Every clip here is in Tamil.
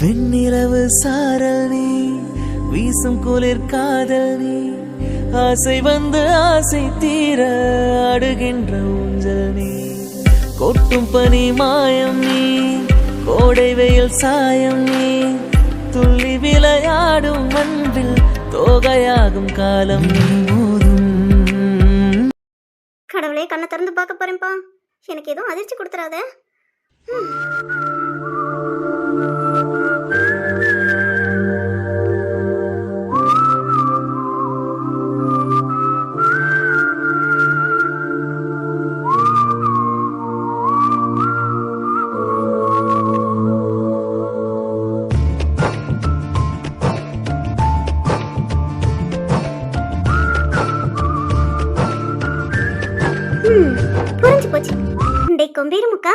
வெண்ணிலவு சாரல் நீ வீசும் குளிர் காதல் நீ ஆசை வந்து ஆசை தீர அடுகின்ற ஊஞ்சல் நீ. கொட்டும் பனி மாயம் நீ கோடை வெயில் சாயம் நீ துள்ளி விளையாடும் அன்பில் தோகையாகும் காலம் போதும் கடவுளே கண்ணை திறந்து பார்க்க போறேன்ப்பா. எனக்கு எதுவும் அதிர்ச்சி கொடுத்துறாத. ம், புரிஞ்சு போச்சு. டே கொம்பீருமுக்கா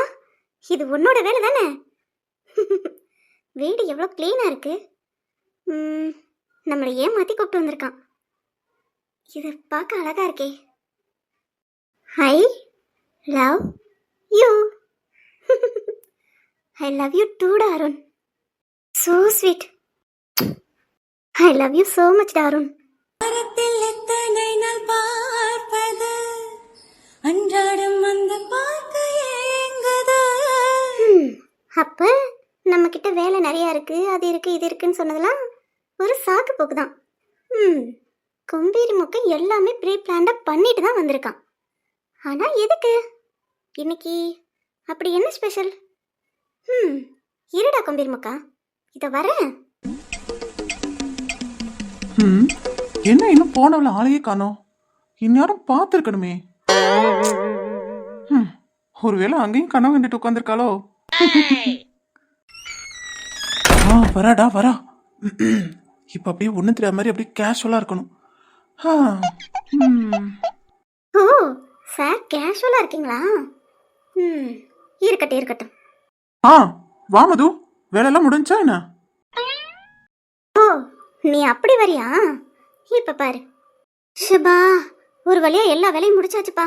இது உன்னோட வேலை தானே? வீடு எவ்வளோ க்ளீனாக இருக்கு. நம்மளை ஏமாற்றி கூப்பிட்டு வந்திருக்கான். இது பார்க்க அழகா இருக்கே. I love you I love you too Tarun so sweet I love you so much Tarun பார்ப்பது? அன்றாடம் வந்து பார்க்க ஏங்குது அப்ப நம்ம கிட்ட வேலை நிறைய இருக்கு அது இருக்கு இது இருக்குன்னு சொன்னதெல்லாம் ஒரு சாக்கு போக்கு தான் ம் கொம்பீரி முக்கை எல்லாமே ப்ரீ பிளான்டா பண்ணிட்டு தான் வந்திருக்கான். ஆனா எதுக்கு? இன்னைக்கு அப்படி என்ன ஸ்பெஷல் ம் இருடா கொம்பீரி முக்கா இதை வரேன். ம் என்ன இன்னும் போனவள ஆளையே காணோம். இந்நேரம் பார்த்துருக்கணுமே. ஒருவேளை அங்கேயும் கனவு கண்டுட்டு உட்காந்துருக்காளோ ஆ வராடா வரா. இப்போ அப்படியே ஒன்றும் தெரியாத மாதிரி அப்படியே கேஷுவலாக இருக்கணும். ஓ சார் கேஷுவலா இருக்கீங்களா? ம் இருக்கட்டும் இருக்கட்டும். ஆ வா மது. வேலையெல்லாம் முடிஞ்சா என்ன? ஓ நீ அப்படி வரியா? இப்ப பாரு. ஷிபா ஒரு வழியா எல்லா வேலையும் முடிச்சாச்சுப்பா.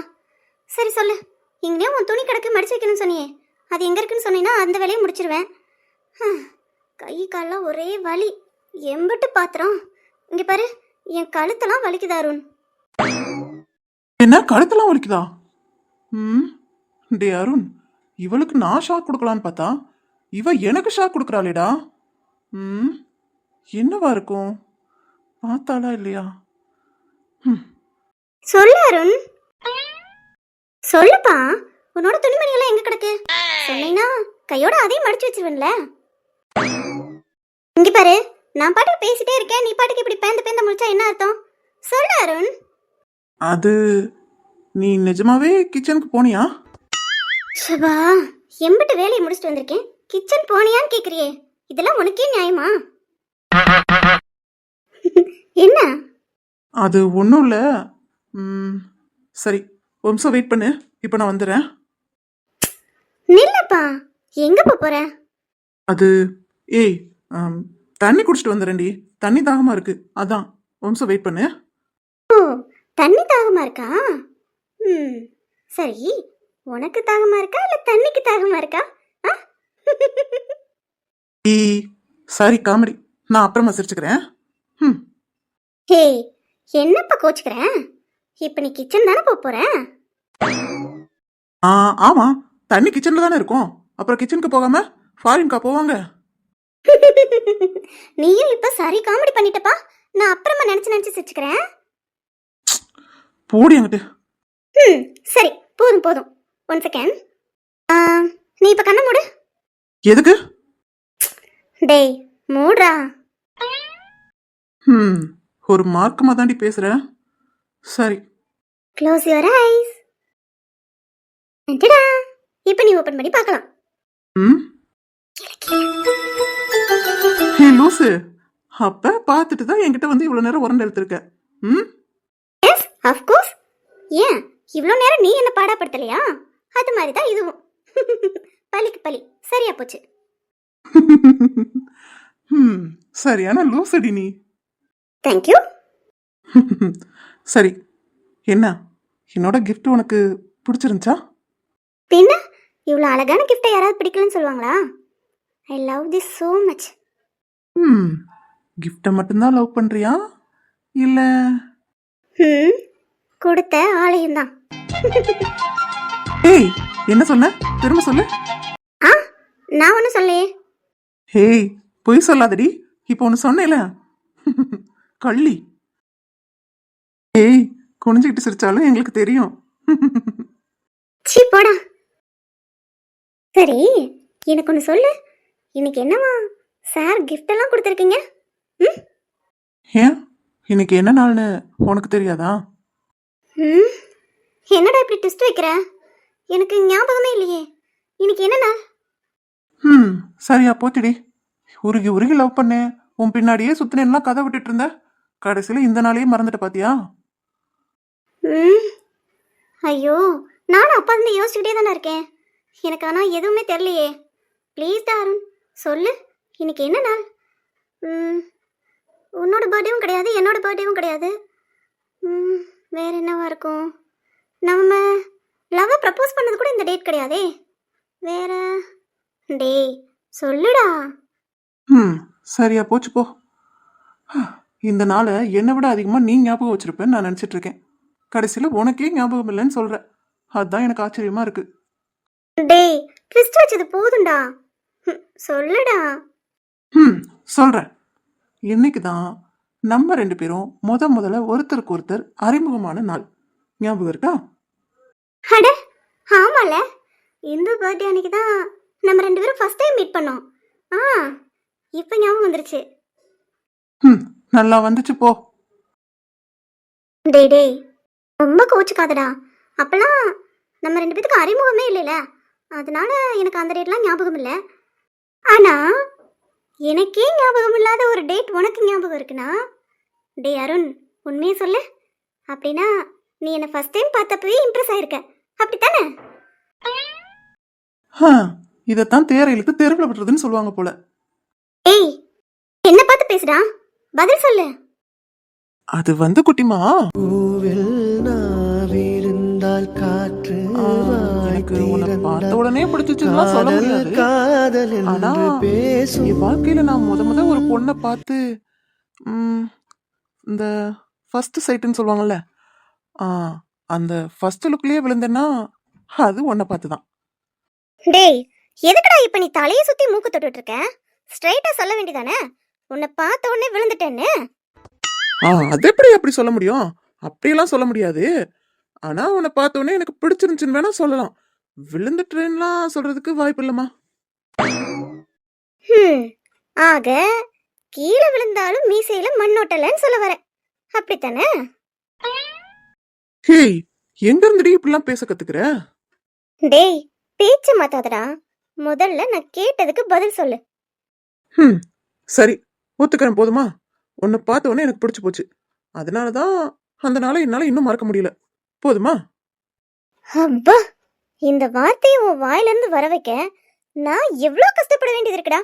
சரி சொல்லு. இங்கேயும் உன் துணி கிடக்கு மடிச்சு வைக்கணும்னு சொன்னியே. அது எங்க இருக்குன்னு சொன்னீங்கன்னா அந்த வேலையை முடிச்சிருவேன். கை கால்லாம் ஒரே வலி. எம்பிட்டு பாத்திரம். இங்க பாரு என் கழுத்தெல்லாம் வலிக்குது அருண்? என்ன? கழுத்தெல்லாம் வலிக்குதா? ம். டே அருண் இவளுக்கு நான் ஷாக் கொடுக்கலான்னு பார்த்தா இவ எனக்கு ஷாக் கொடுக்குறாளேடா. ம். என்னவா இருக்கும்? பார்த்தாளா இல்லையா? ம். சொல்லு அருண். சொல்லுப்பா. உன்னோட துணிமணி எல்லாம் எங்க கிடக்கு? சொன்னீங்கன்னா கையோட அதையும் மடிச்சு வச்சிருவேன்ல. இங்க பாரு நான் பாட்டுக்கு பேசிட்டே இருக்கேன். நீ பாட்டுக்கு இப்படி பேந்த பேந்த முடிச்சா என்ன அர்த்தம்? சொல்லு அருண். அது நீ நிஜமாவே கிச்சனுக்கு போனியா? ஷபா எம்பிட்டு வேலையை முடிச்சுட்டு வந்திருக்கேன். கிச்சன் போனியான்னு கேக்குறியே. இதெல்லாம் உனக்கே நியாயமா? என்ன? அது ஒன்றும் இல்லை. சரி. ஒரு நிமிஷம் வெயிட் பண்ணு. இப்போ நான் வந்துடுறேன் நில்லப்பா. எங்க போப் போற? அது ஏய் ஆம், தண்ணி குடிச்சிட்டு வந்துடுறேன்டி தண்ணி தாகமாக இருக்கு. அதான். ஒரு நிமிஷம் வெயிட் பண்ணு. ஓ தண்ணி தாகமா இருக்கா? ம் சரி. உனக்கு தாகமா இருக்கா? இல்ல தண்ணிக்கு தாகமா இருக்கா? ஆ? ஈ சாரி காமெடி. நான் அப்புறமா சிரிச்சுக்கிறேன். ம். ஹே என்னப்பா கோச்சுக்கிறேன் இப்ப நீ கிச்சன் தானே போப் போற? ஆ ஆமாம் தண்ணி கிச்சனில் தானே இருக்கும். அப்புறம் கிச்சனுக்கு போகாம ஃபாரின்கா போவாங்க. நீயும் இப்ப சரி காமெடி பண்ணிட்டப்பா. நான் அப்புறமா நினைச்சு நினைச்சு சிரிச்சுக்கிறேன். போடி அங்கிட்டு ம் சரி. போதும் போதும். ஒன் செகண்ட் நீ இப்ப கண்ணை மூடு. எதுக்கு? டேய் மூடுறா. ம் ஒரு மார்க்கமாக தாண்டி பேசுகிறேன் சரி. க்ளோஸ் யுவர் ஐஸ் டடா இப்போ நீ ஓபன் பண்ணி பார்க்கலாம். ம்? ஹே லூசு. அப்ப பார்த்துட்டு தான் என்கிட்ட வந்து இவ்வளோ நேரம் உரண்டு எடுத்திருக்க. ம்? எஸ் ஆஃப் கோர்ஸ் ஏன்? இவ்வளோ நேரம் நீ என்ன பாடாப்படுத்தலையா? அது மாதிரி தான் இதுவும். பலிக்கு பலி சரியா போச்சு. ம் சரியான லூசடி நீ. தேங்க்யூ சரி. என்ன? என்னோட gift உனக்கு பிடிச்சிருந்துச்சா? பின்ன? இவ்வளோ அழகான கிஃப்ட்டை யாராவது பிடிக்கலன்னு சொல்லுவாங்களா? I love this so much ம். கிஃப்டை மட்டும்தான் லவ் பண்ணுறியா இல்லை? ம். கொடுத்த ஆலயம் தான். ஏய் என்ன சொன்ன? திரும்ப சொல்லு. ஆ நான் ஒன்றும் சொல்லையே ஹேய் பொய் சொல்லாதடி. இப்போ ஒன்று சொன்னேல. கள்ளி. ஏய் குனிஞ்சுக்கிட்டு சிரிச்சாலும் எங்களுக்கு தெரியும். சீ போடா. சரி எனக்கு ஒன்று சொல்லு. இன்னைக்கு என்னவா சார் gift எல்லாம் கொடுத்துருக்கீங்க? ம்? ஏன்? இன்னைக்கு என்ன நாள்னு உனக்கு தெரியாதா? ம்? என்னடா இப்படி ட்விஸ்ட் வைக்கிற? எனக்கு ஞாபகமே இல்லையே. இன்னைக்கு என்ன நாள்? ம் சரியா போச்சுடி. உருகி உருகி லவ் பண்ணேன். உன் பின்னாடியே சுத்தினேன்னா கதை விட்டுட்டு இருந்த. கடைசியில் இந்த நாளையே மறந்துட்ட பாத்தியா? ம்? ஐயோ நானும் அப்பா இருந்து யோசிச்சுக்கிட்டே தானே இருக்கேன். எனக்கு ஆனால் எதுவுமே தெரியலையே. ப்ளீஸ் டா அருண் சொல்லு இன்னைக்கு என்ன நாள்? ம் உன்னோட பர்த்டேவும் கிடையாது என்னோட பர்த்டேவும் கிடையாது. ம் வேற என்னவா இருக்கும்? நம்ம லவ்வை ப்ரப்போஸ் பண்ணது கூட இந்த டேட் கிடையாதே. வேற டேய் சொல்லுடா. ம் சரியா போச்சு போ. இந்த நாளை என்னை விட அதிகமாக நீ ஞாபகம் வச்சிருப்பேன்னு நான் நினச்சிட்டு இருக்கேன். கடைசியில் உனக்கே ஞாபகம் இல்லைன்னு சொல்கிற அதுதான் எனக்கு ஆச்சரியமா இருக்கு. டேய் ட்விஸ்ட் வச்சது போதும்டா. சொல்லுடா. ம் சொல்கிறேன் இன்னைக்கு தான் நம்ம ரெண்டு பேரும் முத முதல்ல ஒருத்தருக்கு ஒருத்தர் அறிமுகமான நாள். ஞாபகம் இருக்கா? அட ஆமால. இந்து பர்த்டே அன்னைக்கு தான் நம்ம ரெண்டு பேரும் ஃபர்ஸ்ட் டைம் மீட் பண்ணோம். ஆ இப்போ ஞாபகம் வந்துருச்சு. ம் நல்லா வந்துச்சு போ. டேய் டேய் ரொம்ப கோச்சுக்காதடா. அப்பெல்லாம் நம்ம ரெண்டு பேத்துக்கு அறிமுகமே இல்லைல. அதனால எனக்கு அந்த டேட்லாம் ஞாபகம் இல்லை ஆனா எனக்கே ஞாபகம் இல்லாத ஒரு டேட் உனக்கு ஞாபகம் இருக்குனா டேய் அருண் உண்மையை சொல்லு. அப்படின்னா நீ என்னை ஃபர்ஸ்ட் டைம் பார்த்தப்பவே இம்ப்ரெஸ் ஆயிருக்க. அப்படித்தானே? இதைத்தான் தேரையிலுக்கு தெருவில் விட்டுறதுன்னு சொல்லுவாங்க போல. ஏய் என்ன பார்த்து பேசுடா. பதில் சொல்லு. அது வந்து குட்டிமா? நாவிருந்தால் காற்று பார்த்த உடனே பிடிச்சிச்சுன்னா சொல்ல முடியாது. காதல் என்று பேசும் என் வாழ்க்கையில நான் முத முத ஒரு பொண்ணை பார்த்து ம், இந்த ஃபர்ஸ்ட் சைட்டுன்னு சொல்லுவாங்கல்ல ஆ அந்த ஃபர்ஸ்ட் லுக்லயே விழுந்தேன்னா அது உன்னை பார்த்து தான் டேய் எதுக்குடா இப்ப நீ தலையை சுத்தி மூக்கு தொட்டுட்டு இருக்க ஸ்ட்ரைட்டா சொல்ல வேண்டியதானே? உன்னை பார்த்த உடனே விழுந்துட்டேன்னு. ஆ அது எப்படி அப்படி சொல்ல முடியும்? அப்படியெல்லாம் சொல்ல முடியாது. ஆனா உன்னை பார்த்த உடனே எனக்கு பிடிச்சிருந்துச்சுன்னு வேணா சொல்லலாம். விழுந்துட்டேன்லாம் சொல்றதுக்கு வாய்ப்பு இல்லம்மா. ஆக கீழே விழுந்தாலும் மீசையில மண்ணோட்டலன்னு சொல்ல வரேன். அப்படித்தானே? ஹேய் எங்க இருந்துடி இப்படிலாம் பேச கத்துக்கிற? டேய் பேச்ச மாத்தாதடா. முதல்ல நான் கேட்டதுக்கு பதில் சொல்லு. ம் சரி ஒத்துக்கிறேன் போதுமா? உன்னை பார்த்த உடனே எனக்கு பிடிச்சி போச்சு. அதனால தான் அந்த நாளை என்னால் இன்னும் மறக்க முடியல. போதுமா? அப்பா இந்த வார்த்தையை உன் வாயிலிருந்து வர வைக்க நான் எவ்வளோ கஷ்டப்பட வேண்டியது இருக்குடா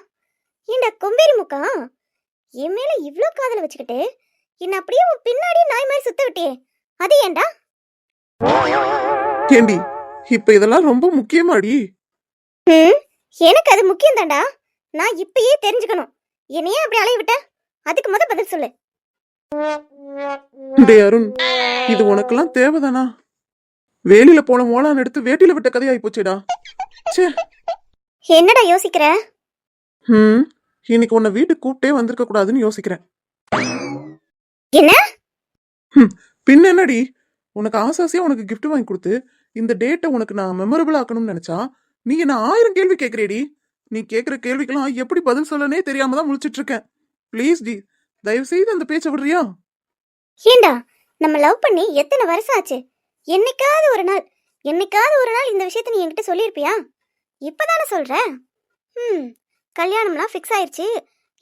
ஏண்டா கொம்பேரி முக்கா? என் மேல இவ்வளோ காதல வச்சுக்கிட்டு என்ன அப்படியே உன் பின்னாடியே நாய் மாதிரி சுத்த விட்டியே. அது ஏன்டா ஏண்டி இப்ப இதெல்லாம் ரொம்ப முக்கியமாடி. ம் எனக்கு அது முக்கியம் தான்டா நான் இப்பயே தெரிஞ்சுக்கணும். என்னையே அப்படி அலைய விட்ட? அதுக்கு முத பதில் சொல்லு. டே அருண் இது உனக்கெல்லாம் தேவைதானா? வேலியில போன மோளான் எடுத்து வேட்டியில விட்ட கதையாயி போச்சேடா. ச்சே. என்னடா யோசிக்கிற? ம் இன்னைக்கு உன்னை வீட்டுக்கு கூப்பிட்டே வந்திருக்க கூடாதுன்னு யோசிக்கிறேன். என்ன? பின்ன என்னடி? உனக்கு ஆசாசியா உனக்கு gift வாங்கி கொடுத்து இந்த டேட்டை உனக்கு நான் மெமரபிள் ஆக்கணும்னு நினைச்சா நீ என்ன ஆயிரம் கேள்வி கேட்கறேடி நீ கேட்குற கேள்விக்கெல்லாம் எப்படி பதில் சொல்லனே தெரியாம தான் முழிச்சிட்டு இருக்கேன். ப்ளீஸ் டி தயவு செய்து அந்த பேச்சை விடுறியா? ஏண்டா நம்ம லவ் பண்ணி எத்தனை வருஷம் ஆச்சு? என்னைக்காவது ஒரு நாள் என்னைக்காவது ஒரு நாள் இந்த விஷயத்த நீ என்கிட்ட சொல்லியிருப்பியா? இப்பதானே சொல்ற? ம் கல்யாணம்லாம் ஃபிக்ஸ் ஆயிருச்சு.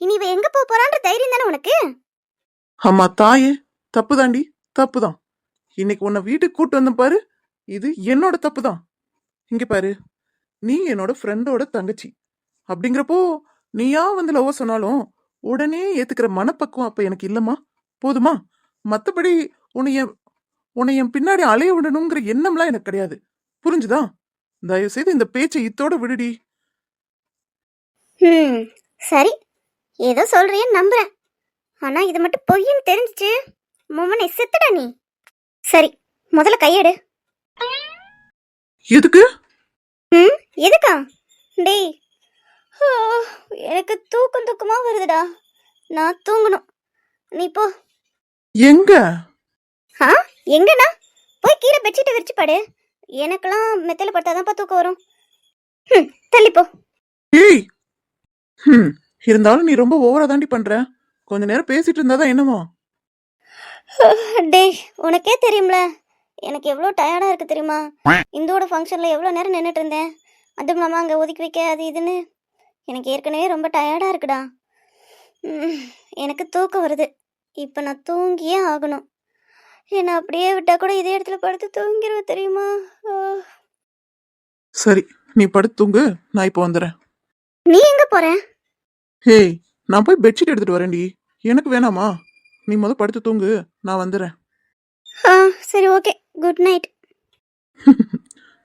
இனி இவ எங்க போக போறான்ற தைரியம் தானே உனக்கு? அம்மா தாயே தப்பு தாண்டி தப்பு தான் இன்னைக்கு உன்னை வீட்டுக்கு கூட்டு வந்த பாரு இது என்னோட தப்பு தான் இங்க பாரு நீ என்னோட ஃப்ரெண்டோட தங்கச்சி. அப்படிங்கிறப்போ நீயா வந்து லவ் சொன்னாலும் உடனே ஏத்துக்கிற மனப்பக்குவம் அப்ப எனக்கு இல்லம்மா. போதுமா? மத்தபடி உன்னை என் உன்னை என் பின்னாடி அலைய விடணுங்கிற எண்ணம்லாம் எனக்கு கிடையாது. புரிஞ்சுதா? தயவு செய்து இந்த பேச்சை இத்தோட விடுடி. ம் சரி. ஏதோ சொல்றியன்னு நம்புறேன். ஆனா இது மட்டும் பொய்ன்னு தெரிஞ்சுச்சு. மொமனை செத்துடா நீ? சரி முதல்ல கையெடு. எதுக்கு? ம் எதுக்கா? டேய் எனக்கு தூக்கம் தூக்கமா வருதுடா. நான் தூங்கணும். நீ போ. எங்க? ஆ எங்கண்ணா போய் கீழே பெட்ஷீட்டை விரிச்சு படு. எனக்கெல்லாம் மெத்தையில படுத்தாதான்ப்பா தூக்கம் வரும். ம் தள்ளி போ. ஏய்! ஹம், இருந்தாலும் நீ ரொம்ப ஓவரா தாண்டி பண்ற. கொஞ்ச நேரம் பேசிட்டு இருந்தாதான் என்னமோ. டேய் உனக்கே தெரியும்ல. எனக்கு எவ்வளோ டயர்டாக இருக்கு தெரியுமா? இந்தோட ஃபங்க்ஷனில் எவ்வளோ நேரம் நின்றுட்டு இருந்தேன்? அதுவும் இல்லாமல் அங்கே ஒதுக்கி வைக்க அது இதுன்னு எனக்கு ஏற்கனவே ரொம்ப டயர்டாக இருக்குடா. ம், எனக்கு தூக்கம் வருது. இப்போ நான் தூங்கியே ஆகணும். என்னை அப்படியே விட்டா கூட இதே இடத்துல படுத்து தூங்கிடுவேன் தெரியுமா. சரி நீ படுத்து தூங்கு. நான் இப்போ வந்துடுறேன் நீ எங்கே போற? ஹேய் நான் போய் பெட்ஷீட் எடுத்துட்டு வரேன்டி. எனக்கு வேணாமா? நீ முத படுத்து தூங்கு. நான் வந்துடுறேன் ஆ சரி ஓகே குட் நைட்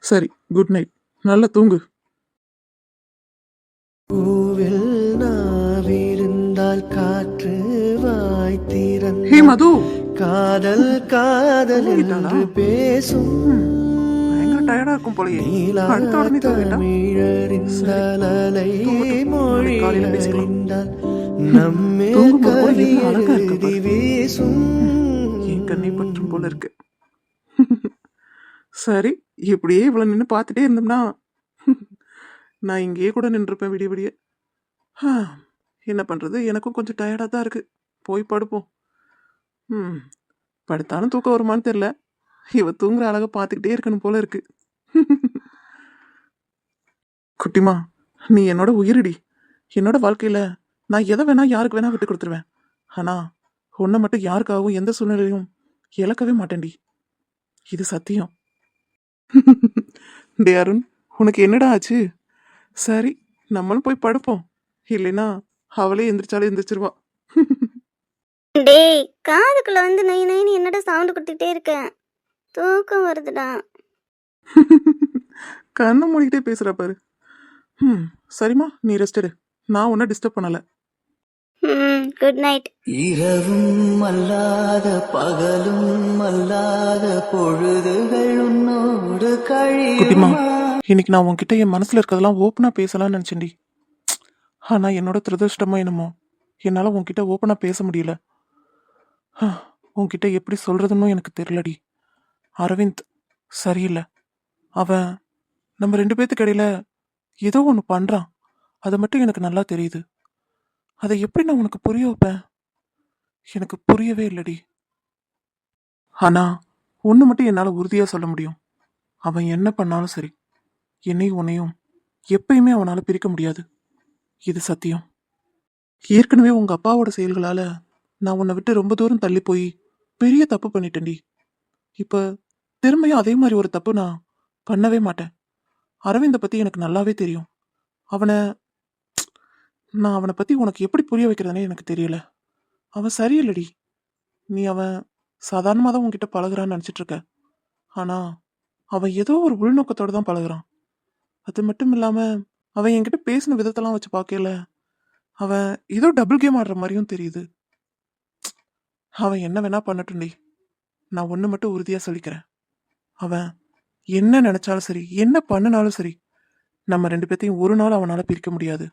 சரி குட் நைட் நல்லா தூங்கு. காற்று வாய் திறந்த ஹே மது. காதல் காதல்? என்று பேசும் பயங்கர டயர்டா இருக்கும் போலயே. அடுத்த உடனே தமிழறிந்தால். மொழி. அறிந்தால் நம்மே தூங்கும்போது கூட கவி எவ்வளவு அழகா இருக்கு எழுதி பாரு. வீசும். என் கண்ணை பற்றும் போல இருக்கு. சரி இப்படியே இவ்வளவு நின்று பார்த்துட்டே இருந்தோம்னா நான் இங்கேயே கூட நின்றுருப்பேன் விடிய விடிய. ஆ, என்ன பண்ணுறது எனக்கும் கொஞ்சம் டயர்டாக தான் இருக்குது போய் படுப்போம். ம் படுத்தாலும் தூக்கம் வருமான்னு தெரில இவ தூங்குற அழகை பார்த்துக்கிட்டே இருக்கணும் போல இருக்கு. குட்டிமா நீ என்னோட உயிரிடி. என்னோட வாழ்க்கையில் நான் எதை வேணால் யாருக்கு வேணால் விட்டு கொடுத்துருவேன். ஆனால் உன்னை மட்டும் யாருக்காகவும் எந்த சூழ்நிலையும் இழக்கவே மாட்டேன்டி. இது சத்தியம். டே அருண் உனக்கு என்னடா ஆச்சு? சரி நம்மளும் போய் படுப்போம். இல்லைன்னா அவளே எந்திரிச்சாலே எந்திரிச்சிருவா. டேய் காதுக்குள்ள வந்து நை நைன்னு என்னடா சவுண்டு கொடுத்துக்கிட்டே இருக்கேன் தூக்கம் வருதுடா. கண்ணை மூடிக்கிட்டே பேசுறா பாரு. ம் சரிம்மா நீ ரெஸ்ட் எடு. நான் உன்னை டிஸ்டர்ப் பண்ணல. ம் குட் நைட் இரவும் அல்லாத பகலும் அல்லாத பொழுதுகள் உன்னோடு குட்டிமா கழியுமா? இன்னைக்கு நான் உன்கிட்ட என் மனசுல இருக்கிறதெல்லாம் ஓப்பனா பேசலாம்னு நினைச்சேன்டி. ஆனா என்னோட துரதிருஷ்டமா என்னமோ என்னால உன்கிட்ட ஓப்பனா பேச முடியல. ஆ, உன்கிட்ட எப்படி சொல்றதுன்னு எனக்கு தெரியலடி. அரவிந்த் சரியில்லை. அவன் நம்ம ரெண்டு பேர்த்துக்கு இடையில ஏதோ ஒன்று பண்ணுறான் அது மட்டும் எனக்கு நல்லா தெரியுது. அதை எப்படி நான் உனக்கு புரிய வைப்பேன்? எனக்கு புரியவே இல்லடி. ஆனால் ஒன்று மட்டும் என்னால் உறுதியாக சொல்ல முடியும். அவன் என்ன பண்ணாலும் சரி. என்னையும் உன்னையும் எப்பயுமே அவனால் பிரிக்க முடியாது. இது சத்தியம். ஏற்கனவே உங்கள் அப்பாவோட செயல்களால் நான் உன்னை விட்டு ரொம்ப தூரம் தள்ளி போய் பெரிய தப்பு பண்ணிட்டேன்டி. இப்போ திரும்பியும் அதே மாதிரி ஒரு தப்பு நான் பண்ணவே மாட்டேன். அரவிந்தை பற்றி எனக்கு நல்லாவே தெரியும். அவனை நான் அவனை பற்றி உனக்கு எப்படி புரிய வைக்கிறதுனே எனக்கு தெரியல. அவன் சரியில்லடி. நீ அவன் சாதாரணமாக தான் உன்கிட்ட பழகுறான்னு நினச்சிட்ருக்க ஆனால் அவன் ஏதோ ஒரு உள்நோக்கத்தோடு தான் பழகுறான். அது மட்டும் இல்லாம அவன் என்கிட்ட பேசின விதத்தெல்லாம் வச்சு பார்க்கல. அவன் ஏதோ டபுள் கேம் ஆடுற மாதிரியும் தெரியுது. அவன் என்ன வேணா பண்ணட்டும்டி. நான் ஒன்று மட்டும் உறுதியாக சொல்லிக்கிறேன். அவன் என்ன நினைச்சாலும் சரி என்ன பண்ணினாலும் சரி நம்ம ரெண்டு பேர்த்தையும் ஒரு நாள் அவனால பிரிக்க முடியாது.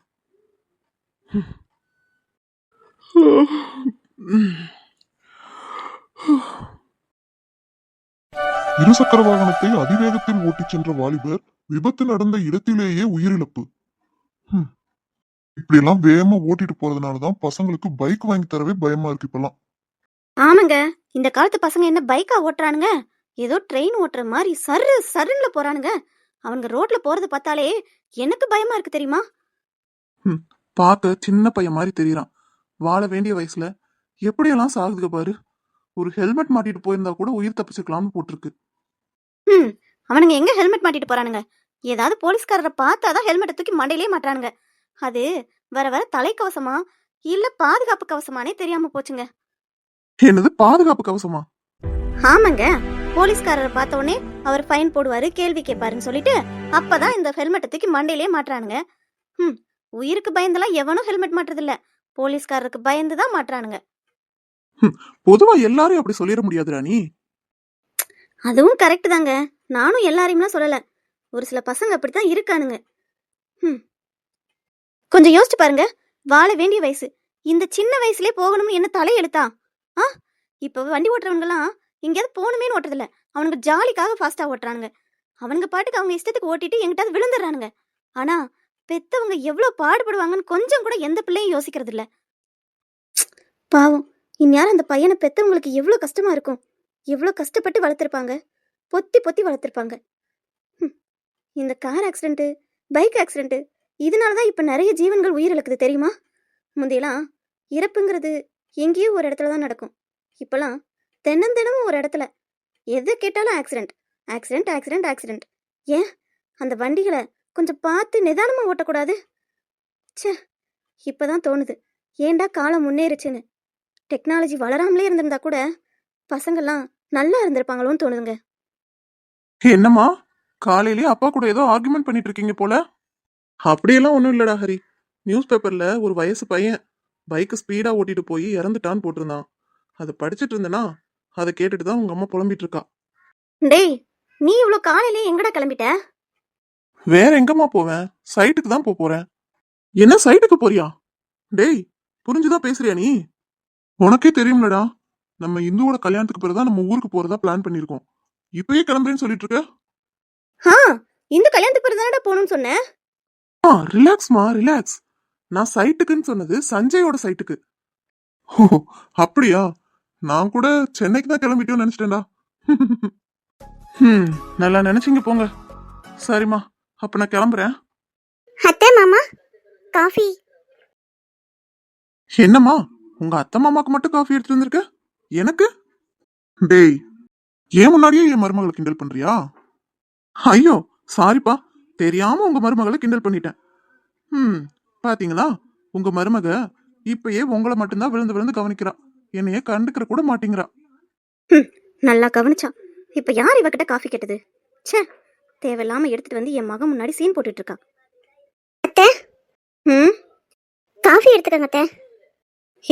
இருசக்கர வாகனத்தை அதிவேகத்தில் ஓட்டிச் சென்ற வாலிபர் விபத்து நடந்த இடத்திலேயே உயிரிழப்பு. ஹம். இப்படியெல்லாம் வேகமா ஓட்டிட்டு போறதுனாலதான் பசங்களுக்கு பைக் வாங்கி தரவே பயமா இருக்கு இப்பெல்லாம். ஆமாங்க. இந்த காலத்து பசங்க என்ன பைக்கா ஓட்டுறானுங்க? ஏதோ ட்ரெயின் ஓட்டுற மாதிரி சர்ரு சர்ருன்னு போறானுங்க. அவனுங்க ரோட்ல போறத பார்த்தாலே எனக்கு பயமா இருக்கு தெரியுமா? பார்க்க சின்ன பையன் மாதிரி தெரியறான். வாழ வேண்டிய வயசுல எப்படியெல்லாம் சாகுதுக பாரு. ஒரு ஹெல்மெட் மாட்டிட்டு போயிருந்தா கூட உயிர் தப்பிச்சுக்கலாம்னு போட்டிருக்கு. ம் அவனுங்க எங்க ஹெல்மெட் மாட்டிட்டு போறானுங்க? ஏதாவது போலீஸ்காரரை பார்த்தாதான் ஹெல்மெட்டை தூக்கி மண்டையிலே மாட்டுறானுங்க. அது வர வர தலைக்கவசமா இல்ல பாதுகாப்பு கவசமானே தெரியாம போச்சுங்க. என்னது பாதுகாப்பு கவசமா? ஆமாங்க போலீஸ்காரரை பார்த்த உடனே அவர் ஃபைன் போடுவாரு கேள்வி கேட்பாருன்னு சொல்லிட்டு அப்பதான் இந்த ஹெல்மெட்டை தூக்கி மண்டையிலே மாட்டுறானுங்க. ம் உயிருக்கு பயந்தெல்லாம் எவனும் ஹெல்மெட் மாட்டுறதில்ல. போலீஸ்காரருக்கு பயந்து தான் மாட்டுறானுங்க பொதுவா எல்லாரையும் அப்படி சொல்லிட முடியாது ராணி. அதுவும் கரெக்ட் தாங்க. நானும் எல்லாரையும்லாம் சொல்லலை. ஒரு சில பசங்க அப்படித்தான் இருக்கானுங்க. ம் கொஞ்சம் யோசிச்சு பாருங்க. வாழ வேண்டிய வயசு. இந்த சின்ன வயசுலயே போகணும்னு என்ன தலையெழுத்தா ஆ? இப்போ வண்டி ஓட்டுறவங்கலாம் எங்கேயாவது போகணுமேனு ஓட்டுறதில்ல. அவனுங்க ஜாலிக்காக ஃபாஸ்டா ஓட்டுறானுங்க. அவனுங்க பாட்டுக்கு அவங்க இஷ்டத்துக்கு ஓட்டிட்டு எங்கிட்டாவது விழுந்துடுறானுங்க. ஆனா பெத்தவங்க எவ்வளோ பாடுபடுவாங்கன்னு கொஞ்சம் கூட எந்த பிள்ளையும் யோசிக்கிறது இல்ல பாவம். இந்நேரம் அந்த பையனை பெத்தவங்களுக்கு எவ்வளோ கஷ்டமா இருக்கும். எவ்வளோ கஷ்டப்பட்டு வளர்த்துருப்பாங்க? பொத்தி பொத்தி வளர்த்துருப்பாங்க. இந்த கார் ஆக்சிடென்ட்டு பைக் ஆக்சிடென்ட்டு இதனால தான் இப்போ நிறைய ஜீவன்கள் உயிரிழக்குது தெரியுமா? முந்தையெல்லாம் இறப்புங்கிறது எங்கேயோ ஒரு இடத்துல தான் நடக்கும். இப்போலாம் தினந்தெனமும் ஒரு இடத்துல. எதை கேட்டாலும் ஆக்சிடென்ட் ஆக்சிடென்ட் ஆக்சிடென்ட் ஆக்சிடென்ட். ஏன்? அந்த வண்டிகளை கொஞ்சம் பார்த்து நிதானமாக ஓட்டக்கூடாது? ச்சே! இப்போதான் தோணுது. ஏன்டா காலம் முன்னேறுச்சுன்னு. டெக்னாலஜி வளராமலே இருந்திருந்தா கூட பசங்கள்லாம் நல்லா இருந்திருப்பாங்களோன்னு தோணுதுங்க. என்னம்மா? காலையிலேயே அப்பா கூட ஏதோ ஆர்குமெண்ட் பண்ணிட்டு இருக்கீங்க போல. அப்படியெல்லாம் ஒன்றும் இல்லடா ஹரி. நியூஸ் பேப்பர்ல ஒரு வயசு பையன் பைக்கு ஸ்பீடா ஓட்டிட்டு போய் இறந்துட்டான்னு போட்டிருந்தான். அதை படிச்சிட்டு இருந்தேனா அதை கேட்டுட்டு தான் உங்க அம்மா புலம்பிட்டு இருக்கா. டேய் நீ இவ்வளோ காலையிலே எங்கடா கிளம்பிட்ட? வேற எங்கம்மா போவேன்? சைட்டுக்கு தான் போப் போறேன். என்ன சைட்டுக்கு போறியா? டேய் புரிஞ்சுதான் பேசுறியா நீ? உனக்கே தெரியும்லடா. நம்ம இந்துவோட கல்யாணத்துக்கு பிறகுதான் நம்ம ஊருக்கு போறதா பிளான் பண்ணிருக்கோம் இப்பயே கிளம்புறேன்னு சொல்லிட்டு இருக்க ஆ இந்த கல்யாணத்துக்கு பிறகு தானடா போகணும்னு சொன்னேன் ஆ ரிலாக்ஸ்மா ரிலாக்ஸ் நான் சைட்டுக்குன்னு சொன்னது சஞ்சயோட சைட்டுக்கு ஓ அப்படியா? நான் கூட சென்னைக்கு தான் கிளம்பிட்டோம்னு நினைச்சிட்டேன்டா. ம் நல்லா நினைச்சீங்க போங்க. சரிம்மா அப்ப நான் கிளம்புறேன். அத்தை மாமா காஃபி என்னம்மா உங்க அத்தை மாமாக்கு மட்டும் காஃபி எடுத்துட்டு வந்திருக்க? எனக்கு? டேய் ஏன் முன்னாடியே என் மருமகளை கிண்டல் பண்றியா? ஐயோ சாரிப்பா தெரியாம உங்க மருமகளை கிண்டல் பண்ணிட்டேன். ம் பாத்தீங்களா? உங்க மருமக இப்பயே உங்களை மட்டும்தான் விழுந்து விழுந்து கவனிக்கிறா. என்னைய கண்டுக்கிற கூட மாட்டேங்கிறா. நல்லா கவனிச்சான் இப்போ யார் இவகிட்ட காஃபி கேட்டது? ச்சே தேவையில்லாம எடுத்துட்டு வந்து என் மகன் முன்னாடி சீன் போட்டுட்டு இருக்கா. அத்தை? ம் காஃபி எடுத்துக்கங்க அத்தை.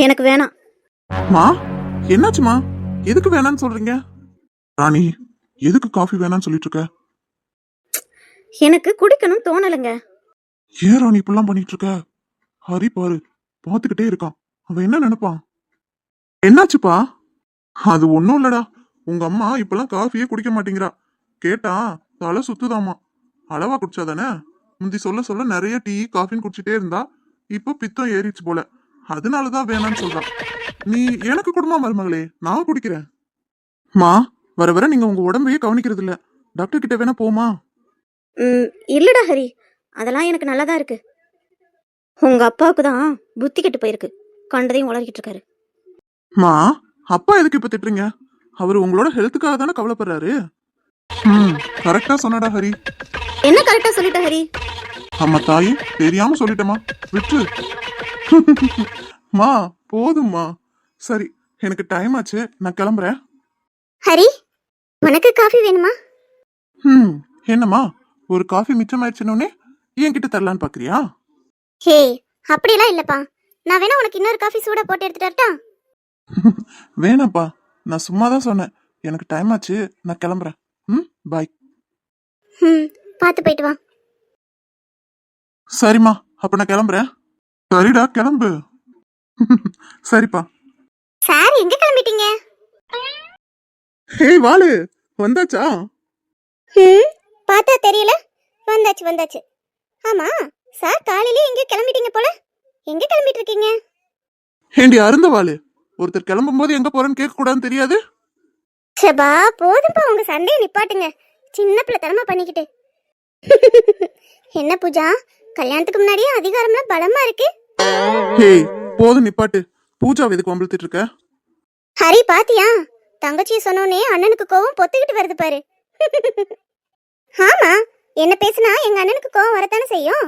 எனக்கு வேணாம். மா? என்னாச்சுமா? எதுக்கு வேணாம்னு சொல்றீங்க? ராணி எதுக்கு காஃபி வேணாம்னு சொல்லிட்டு இருக்க எனக்கு குடிக்கணும் தோணலைங்க. ஏன் ராணி இப்படிலாம் பண்ணிட்டு இருக்க ஹரி பாரு பார்த்துக்கிட்டே இருக்கான். அவன் என்ன நினைப்பான்? என்னாச்சுப்பா? அது ஒன்றும் இல்லடா. உங்க அம்மா இப்பெல்லாம் காஃபியே குடிக்க மாட்டேங்கிறா. கேட்டா தலை சுத்துதாமா. அளவா குடிச்சாதானே? முந்தி சொல்ல சொல்ல நிறைய டீ காஃபின்னு குடிச்சிட்டே இருந்தா இப்போ பித்தம் ஏறிச்சு போல. அதனாலதான் வேணாம்னு சொல்றான் நீ எனக்கு குடும்பம் மருமகளே நான் குடிக்கிறேன். மா வர வர நீங்க உங்க உடம்பையே கவனிக்கிறது இல்ல டாக்டர் கிட்ட வேணா போமா? ம் இல்லடா ஹரி. அதெல்லாம் எனக்கு நல்லா தான் இருக்கு. உங்க அப்பாவுக்கு தான் புத்தி கெட்டு போயிருக்கு. கண்டதையும் உளறிக்கிட்டு இருக்காரு. மா அப்பா எதுக்கு இப்ப திட்டுறீங்க? அவர் உங்களோட ஹெல்த்துக்காக தானே கவலைப்படுறாரு? ம் கரெக்டா சொன்னடா ஹரி. என்ன கரெக்டா சொல்லிட்ட ஹரி? அம்மா தாயி தெரியாம சொல்லிட்டேமா விட்டு. மா போதும்மா. சரி எனக்கு டைம் ஆச்சு. நான் கிளம்புறேன். ஹரி உனக்கு காஃபி வேணுமா? ம் என்னம்மா? ஒரு காஃபி மிச்சமாயிடுச்சுனோடனே என்கிட்ட தரலான்னு பாக்குறியா? ஹே அப்படியெல்லாம் இல்லப்பா. நான் வேணா உனக்கு இன்னொரு காஃபி சூடா போட்டு எடுத்துட்டு வரட்டா? வேணாப்பா நான் சும்மா தான் சொன்னேன். எனக்கு டைம் ஆச்சு. நான் கிளம்புறேன். ம் பாய் ம் பார்த்து போயிட்டு வா. சரிம்மா அப்ப நான் கிளம்புறேன். சரிடா கிளம்பு. சரிப்பா. சார் எங்க கிளம்பிட்டீங்க? ஹே வாலு வந்தாச்சா? ம் பார்த்தா தெரியல. வந்தாச்சு வந்தாச்சு. ஆமா சார் காலையிலே எங்க கிளம்பிட்டீங்க போல? எங்க கிளம்பிட்டு இருக்கீங்க ஏண்டி அருந்த வாலு ஒருத்தர் கிளம்பும் போது எங்க போறேன்னு கேட்க கூடாதுன்னு தெரியாது? சபா போதும்பா உங்க சண்டையை நிப்பாட்டுங்க. சின்ன பிள்ளைத்தனமா பண்ணிக்கிட்டு. என்ன பூஜா கல்யாணத்துக்கு முன்னாடியே அதிகாரம்லாம் பலமா இருக்கு. போதும் நிப்பாட்டு. பூஜா எதுக்கு வம்பிழுத்துட்டு இருக்க? ஹரி பாத்தியா? தங்கச்சி சொன்னோனே அண்ணனுக்கு கோவம் பொத்துக்கிட்டு வருது பாரு. ஆமா என்ன பேசுனா எங்க அண்ணனுக்கு கோவம் வரத்தானே செய்யும்?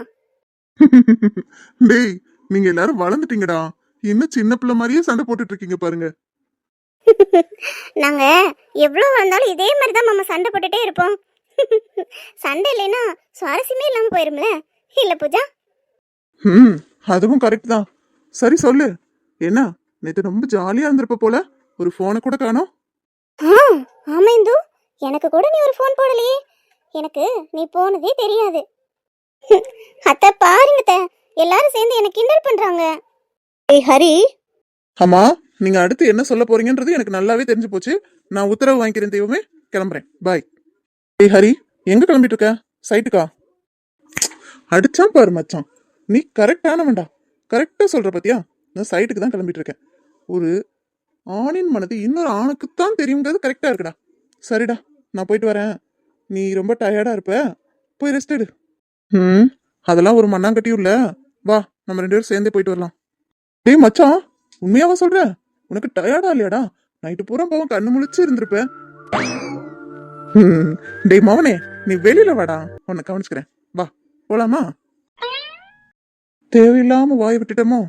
டேய் நீங்க எல்லாரும் வளர்ந்துட்டீங்கடா. இன்னும் சின்ன பிள்ளை மாதிரியே சண்டை போட்டுட்டு இருக்கீங்க பாருங்க. நாங்க எவ்வளவு வந்தாலும் இதே மாதிரி தான் மாமா சண்டை போட்டுட்டே இருப்போம். சண்டை இல்லைன்னா சுவாரஸ்யமே இல்லாம போயிரும்ல. இல்ல பூஜா? ம் அதுவும் கரெக்ட் தான். சரி சொல்லு. என்ன நேத்து ரொம்ப ஜாலியா இருந்திருப்ப போல. ஒரு போனை கூட காணோம். ஆ ஆமா இந்து. எனக்கு கூட நீ ஒரு ஃபோன் போடலையே. எனக்கு நீ போனதே தெரியாது. அத்தை பாருங்க. எல்லாரும் சேர்ந்து எனக்கு கிண்டல் பண்றாங்க. ஏய் ஹரி. ஆமா நீங்க அடுத்து என்ன சொல்ல போறீங்கன்றது எனக்கு நல்லாவே தெரிஞ்சு போச்சு. நான் உத்தரவு வாங்கிக்கிறேன் தெய்வமே. கிளம்புறேன். பாய் ஏய் ஹரி எங்க கிளம்பிட்டு இருக்க? சைட்டுக்கா அடிச்சான் பாரு மச்சான். நீ கரெக்டானவன்டா கரெக்டா சொல்ற பாத்தியா? நான் சைட்டுக்கு தான் கிளம்பிட்டு இருக்கேன் ஒரு ஆணின் மனது இன்னொரு ஆணுக்குத்தான் தெரியுங்கிறது கரெக்டாக இருக்குடா. சரிடா நான் போயிட்டு வரேன். நீ ரொம்ப டயர்டாக இருப்ப. போய் ரெஸ்ட் எடு. ம் அதெல்லாம் ஒரு மண்ணாங்கட்டியும் இல்லை வா நம்ம ரெண்டு பேரும் சேர்ந்தே போயிட்டு வரலாம். டேய் மச்சான் உண்மையாவா சொல்ற? உனக்கு டயர்டா இல்லையாடா? நைட்டு பூரா பாவம் கண்ணு முழிச்சு இருந்திருப்ப. ம், டேய் மவனே நீ வெளியில வாடா. உன்னை கவனிச்சுக்கிறேன். வா போலாமா? தேவையில்லாம வாய் விட்டுட்டோமோ?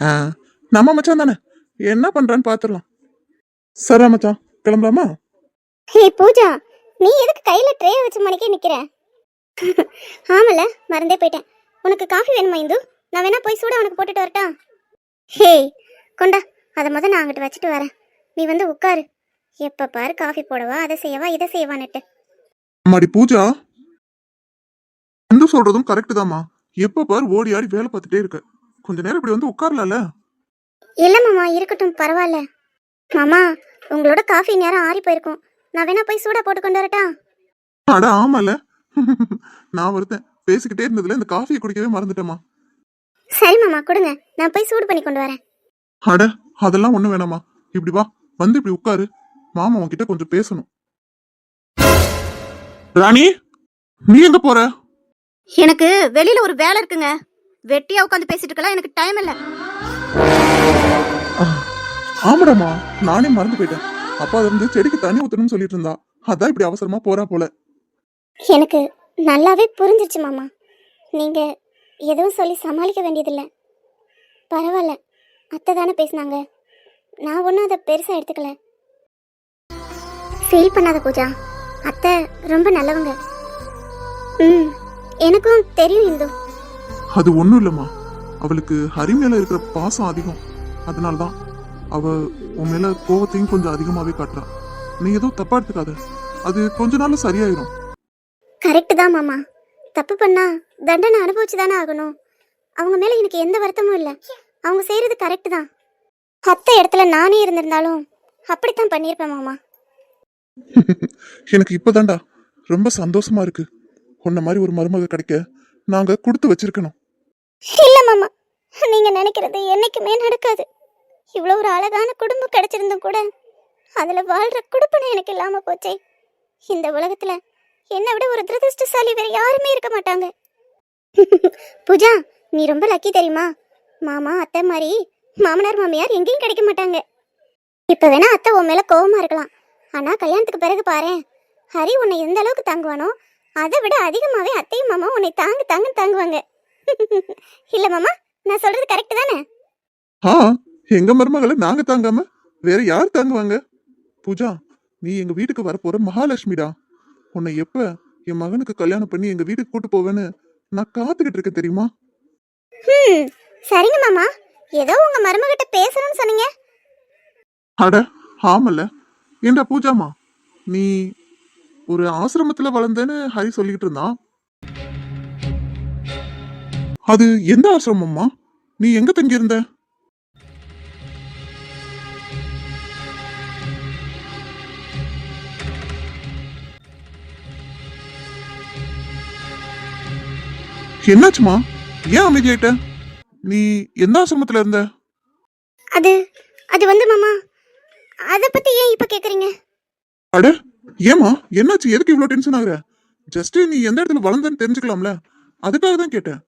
ஆ. நம்ம மச்சான் தானே? என்ன பண்றான்னு பாத்துடலாம். சரா மச்சான் கிளம்பலாமா? ஹே பூஜா நீ எதுக்கு கையில ட்ரே வச்ச மணிக்கே நிக்கிற? ஆமல மறந்தே போயிட்டேன். உனக்கு காஃபி வேணுமா இந்து? நான் வேணா போய் சூட உனக்கு போட்டுட்டு வரட்டா? ஹே கொண்டா அதை முத நான் அங்கிட்டு வச்சுட்டு வரேன். நீ வந்து உட்காரு. எப்ப பாரு காஃபி போடவா அதை செய்யவா இதை செய்யவான்னுட்டு அம்மாடி பூஜா. எந்த சொல்றதும் கரெக்ட் தாம்மா. எப்ப பாரு ஓடி ஆடி வேலை பார்த்துட்டே இருக்க. கொஞ்ச நேரம் இப்படி வந்து உட்காரலாம்ல? இல்ல மாமா இருக்கட்டும் பரவாயில்ல. மாமா உங்களோட காஃபி நேரம் ஆறி போயிருக்கும். நான் வேணா போய் சூட போட்டு கொண்டு வரட்டா? அட ஆமால. நான் வருத்தேன் பேசிக்கிட்டே இருந்ததுல இந்த காஃபியை குடிக்கவே மறந்துட்டேம்மா. சரி மாமா கொடுங்க. நான் போய் சூடு பண்ணி கொண்டு வரேன். அட அதெல்லாம் ஒண்ணு வேணாமா இப்படி வா வந்து இப்படி உட்காரு. மாமா உன்கிட்ட கொஞ்சம் பேசணும். ராணி நீ எங்க போற? எனக்கு வெளியில ஒரு வேலை இருக்குங்க. வெட்டியா உட்காந்து பேசிட்டு இருக்கலாம் எனக்கு டைம் இல்ல. ஆமாடாமா. நானே மறந்து போயிட்டேன். அப்பா இருந்து செடிக்கு தண்ணி ஊத்தணும்னு சொல்லிட்டு இருந்தா அதான் இப்படி அவசரமா போறா போல. எனக்கு நல்லாவே புரிஞ்சிருச்சு மாமா. நீங்க எதுவும் சொல்லி சமாளிக்க வேண்டியதில்லை. பரவாயில்ல. அத்தை தானே பேசினாங்க. நான் ஒன்றும் அதை பெருசாக எடுத்துக்கல. ஃபீல் பண்ணாத பூஜா. அத்தை ரொம்ப நல்லவங்க. ம் எனக்கும் தெரியும் இந்து. அது ஒண்ணும் இல்லம்மா. அவளுக்கு ஹரி மேல இருக்கிற பாசம் அதிகம். அதனாலதான் அவ உன் மேல கோவத்தையும் கொஞ்சம் அதிகமாவே காட்டுறா. நீ எதுவும் தப்பா எடுத்துக்காத. அது கொஞ்ச நாள்ல சரியாயிரும். கரெக்டு தான் மாமா. தப்பு பண்ணா தண்டனை அனுபவிச்சு தானே ஆகணும். அவங்க மேலே எனக்கு எந்த வருத்தமும் இல்லை. அவங்க செய்கிறது கரெக்டு தான். அத்தை இடத்துல நானே இருந்திருந்தாலும் அப்படித்தான் பண்ணியிருப்பேன் மாமா. எனக்கு இப்பதான்டா ரொம்ப சந்தோஷமா இருக்கு. உன்ன மாதிரி ஒரு மருமக கிடைக்க நாங்க கொடுத்து வச்சிருக்கணும். இல்லை மாமா. நீங்கள் நினைக்கிறது என்றைக்குமே நடக்காது. இவ்வளோ ஒரு அழகான குடும்பம் கிடச்சிருந்தும் கூட அதில் வாழ்கிற குடுப்பனை எனக்கு இல்லாமல் போச்சே. இந்த உலகத்தில் என்னை விட ஒரு துரதிருஷ்டசாலி வேறு யாருமே இருக்க மாட்டாங்க. பூஜா நீ ரொம்ப லக்கி தெரியுமா? மாமா அத்தை மாதிரி மாமனார் மாமியார் எங்கேயும் கிடைக்க மாட்டாங்க. இப்போ வேணா அத்தை உன் மேலே கோவமாக இருக்கலாம். ஆனால் கல்யாணத்துக்கு பிறகு பாரேன். ஹரி உன்னை எந்த அளவுக்கு தாங்குவானோ அதை விட அதிகமாகவே அத்தையும் மாமா உன்னை தாங்கு தாங்க தாங்குவாங்க. இல்ல மாமா நான் சொல்றது கரெக்ட் தானே? ஆ எங்க மருமகளை நாங்க தாங்காம வேற யார் தாங்குவாங்க? பூஜா நீ எங்க வீட்டுக்கு வரப்போற மகாலட்சுமிடா. உன்னை எப்ப என் மகனுக்கு கல்யாணம் பண்ணி எங்க வீட்டுக்கு கூட்டு போவேன்னு நான் காத்துக்கிட்டு இருக்கேன் தெரியுமா? சரிங்க மாமா. ஏதோ உங்க மருமகிட்ட பேசணும்னு சொன்னீங்க. அட ஆமல்ல. ஏண்டா பூஜாமா நீ ஒரு ஆசிரமத்துல வளர்ந்தேன்னு ஹரி சொல்லிக்கிட்டு இருந்தான். அது எந்த ஆசிரமம்மா நீ எங்க தங்கி இருந்த என்னாச்சுமா? ஏன் அமைதியாயிட்ட? நீ எந்த ஆசிரமத்துல இருந்த? அது அது வந்து மாமா அத பத்தி ஏன் இப்ப கேக்குறீங்க? அட ஏமா என்னாச்சு? எதுக்கு இவ்வளவு டென்ஷன் ஆகுற? ஜஸ்ட் நீ எந்த இடத்துல வளர்ந்தன்னு தெரிஞ்சுக்கலாம்ல. அதுக்காக தான் கேட்டேன்.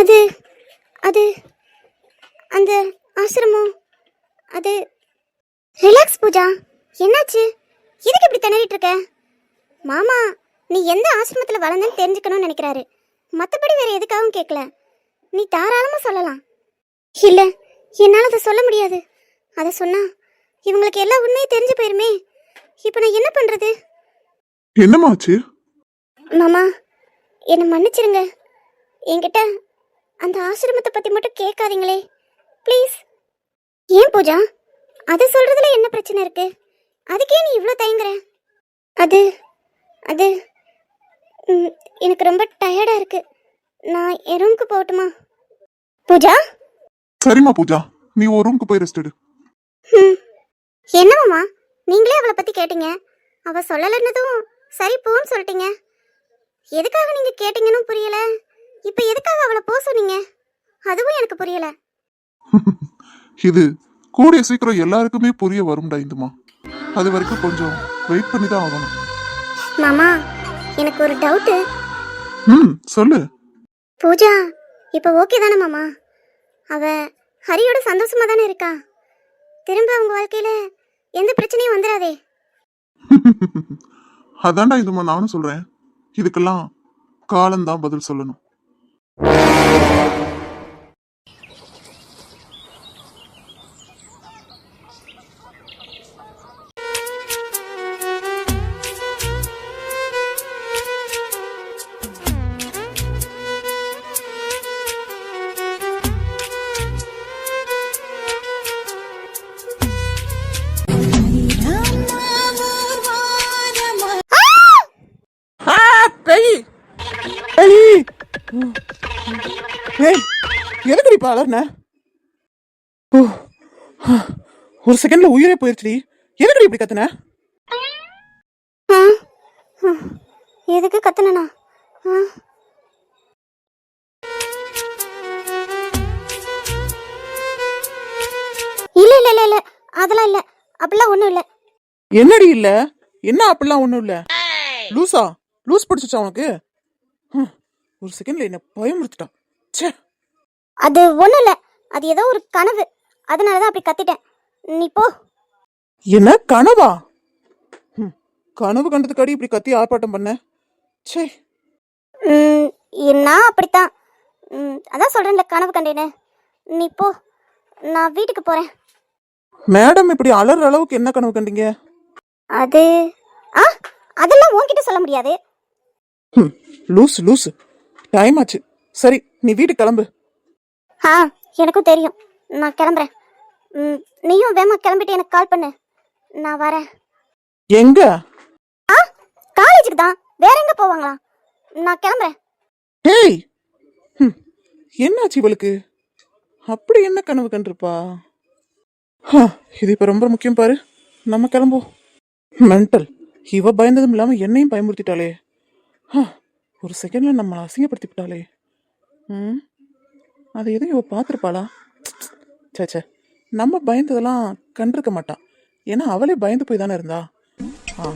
அது அது அந்த ஆசிரமம் அது ரிலாக்ஸ் பூஜா என்னாச்சு? எதுக்கு இப்படி திணறிட்டு இருக்க? மாமா நீ எந்த ஆசிரமத்துல வளர்ந்தேன்னு தெரிஞ்சுக்கணும்னு நினைக்கிறாரு. மத்தபடி வேற எதுக்காகவும் கேட்கல நீ தாராளமா சொல்லலாம். இல்ல என்னால அதை சொல்ல முடியாது. அதை சொன்னா இவங்களுக்கு எல்லா உண்மையும் தெரிஞ்சு போயிருமே. இப்போ நான் என்ன பண்றது? என்னம்மா ஆச்சு? மாமா என்னை மன்னிச்சிருங்க. என்கிட்ட அந்த ஆசிரமத்தை பத்தி மட்டும் கேட்காதீங்களே. ப்ளீஸ் ஏன் பூஜா? அது சொல்றதுல என்ன பிரச்சனை இருக்கு? அதுக்கே நீ இவ்வளோ தயங்குற? அது அது எனக்கு ரொம்ப டயர்டா இருக்கு. நான் என் ரூமுக்கு போகட்டுமா? பூஜா? சரிம்மா பூஜா. நீ ஒரு ரூமுக்கு போய் ரெஸ்ட் எடு. ம். என்னமாம்மா நீங்களே அவளை பத்தி கேட்டீங்க. அவ சொல்லலைன்னதும் சரி போன்னு சொல்லிட்டீங்க. எதுக்காக நீங்க கேட்டீங்கன்னு புரியல. இப்போ எதுக்காக அவளை போக சொன்னீங்க? அதுவும் எனக்கு புரியல. இது கூடிய சீக்கிரம் எல்லாருக்குமே புரிய வரும்டா இந்துமா. அது வரைக்கும் கொஞ்சம் வெயிட் பண்ணி தான் ஆகணும். மாமா எனக்கு ஒரு டவுட்டு ம் சொல்லு. பூஜா இப்போ ஓகே தானே மாமா? அவ ஹரியோட சந்தோஷமா தானே இருக்கா? திரும்ப அவங்க வாழ்க்கையில எந்த பிரச்சனையும் வந்துடாதே அதான்டா இதுமா நானும் சொல்றேன். இதுக்கெல்லாம் காலம்தான் பதில் சொல்லணும். ஆ பேய் பேய் ஏய் எதுக்குடி இப்ப அலர்ன? ஓ ஒரு செகண்ட்ல உயிரே போயிருச்சுடி. எதுக்குடி இப்படி கத்துன? எதுக்கு கத்துனனா? ஆ. இல்ல இல்ல இல்ல இல்ல அதெல்லாம் இல்ல. அப்படிலாம் ஒண்ணும் இல்ல. என்னடி இல்ல? என்ன அப்படிலாம் ஒண்ணும் இல்ல? லூசா? லூஸ் பிடிச்சிச்சா உனக்கு? ஒரு செகண்ட்ல என்ன பயமுறுத்திட்டான். ச்சே! அது ஒண்ணும் இல்ல. அது ஏதோ ஒரு கனவு. அதனால தான் அப்படி கத்திட்டேன். நீ போ. என்ன? கனவா? ஹம், கனவு கண்டதுக்காடி இப்படி கத்தி ஆர்ப்பாட்டம் பண்ண? ச்சே! ம், நான் அப்படித்தான். ம், அதான் சொல்றேன்ல கனவு கண்டேன்னு. நீ போ. நான் வீட்டுக்கு போறேன். மேடம் இப்படி அலற அளவுக்கு என்ன கனவு கண்டீங்க? அது ஆ அதெல்லாம் உன்கிட்ட சொல்ல முடியாது. ஹம், லூசு லூசு. டைம் ஆச்சு சரி நீ வீட்டுக்கு கிளம்பு. ஆ எனக்கும் தெரியும். நான் கிளம்புறேன். ம், நீயும் வேமா கிளம்பிட்டு எனக்கு கால் பண்ணு. நான் வரேன். எங்க? ஆ காலேஜுக்கு தான். வேற எங்க போவாங்களா? நான் கிளம்புறேன். ஹேய்! ஹம், என்னாச்சு இவளுக்கு? அப்படி என்ன கனவு கண்டிருப்பா? ஹ, இது இப்ப ரொம்ப முக்கியம் பாரு. நம்ம கிளம்புவோம். மென்டல் இவ பயந்ததும் இல்லாம என்னையும் பயமுறுத்திட்டாளே. ஹ, ஒரு செகண்டில் நம்மளை அசிங்கப்படுத்தி விட்டாளே ம்? அதை எதுவும் இவ பார்த்துருப்பாளா? ச்சே ச்சே. நம்ம பயந்ததெல்லாம் கண்டிருக்க மாட்டான் ஏன்னா அவளே பயந்து போய் தானே இருந்தா? ஆ.